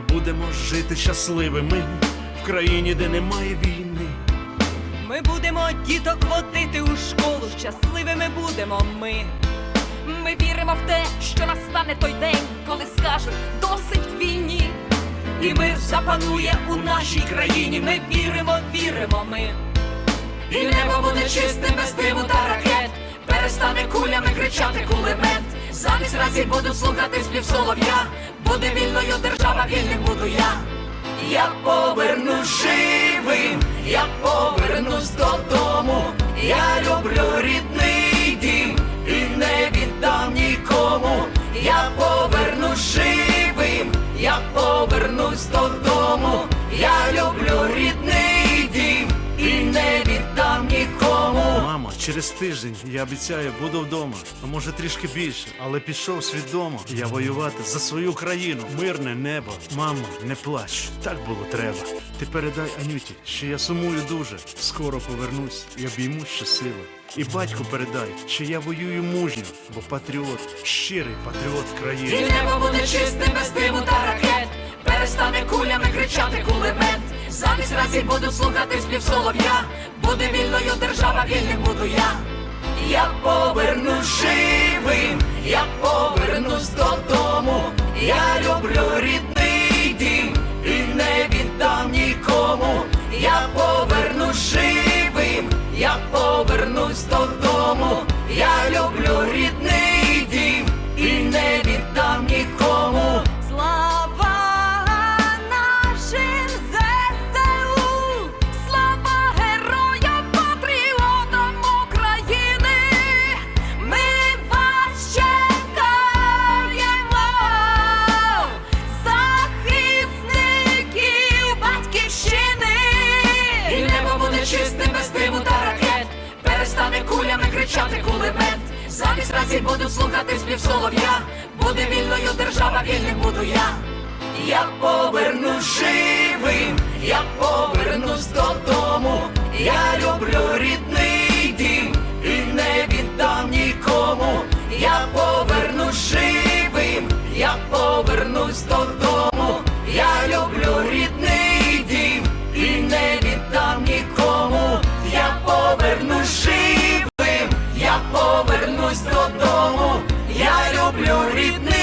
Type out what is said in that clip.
будемо жити щасливими в країні, де немає війни. Ми будемо діток водити у школу, щасливими будемо ми. Ми віримо в те, що настане той день, коли скажуть досить війні. І мир запанує у нашій країні. Ми віримо, віримо ми. І небо буде чистим без диму та ракет. Перестане кулями кричати кулемет. Замість разів буду слухати спів солов'я. Буде вільною держава, вільним буду я. Я повернусь живим, я повернусь додому. Я люблю рідний дім і не віддам нікому. Я повернусь живим, я повернусь додому. Я люблю рідний через тиждень я обіцяю, буду вдома. А може трішки більше, але пішов свідомо. Я воювати за свою країну, мирне небо. Мамо, не плач, так було треба. Ти передай Анюті, що я сумую дуже. Скоро повернусь і обійму щосили. І батьку передай, що я воюю мужньо, бо патріот, щирий патріот І країни. небо буде чистим без диму та ракет. Перестане кулями кричати кулемет. Замість разів буду слухати спів солов'я. Буде вільною держава, вільним буду я. Я повернусь живим, я повернусь додому. Я люблю рідний дім і не віддам нікому. Я повернусь живим, я повернусь додому. Я люблю рідний кричати кулемет, замість рацій буду слухати спів солов'я, буде вільною держава, вільним буду я. Я поверну живим, я повернусь додому, я люблю рідний дім і не віддам нікому, я повернусь живим, я повернусь додому. додому, я люблю рідний.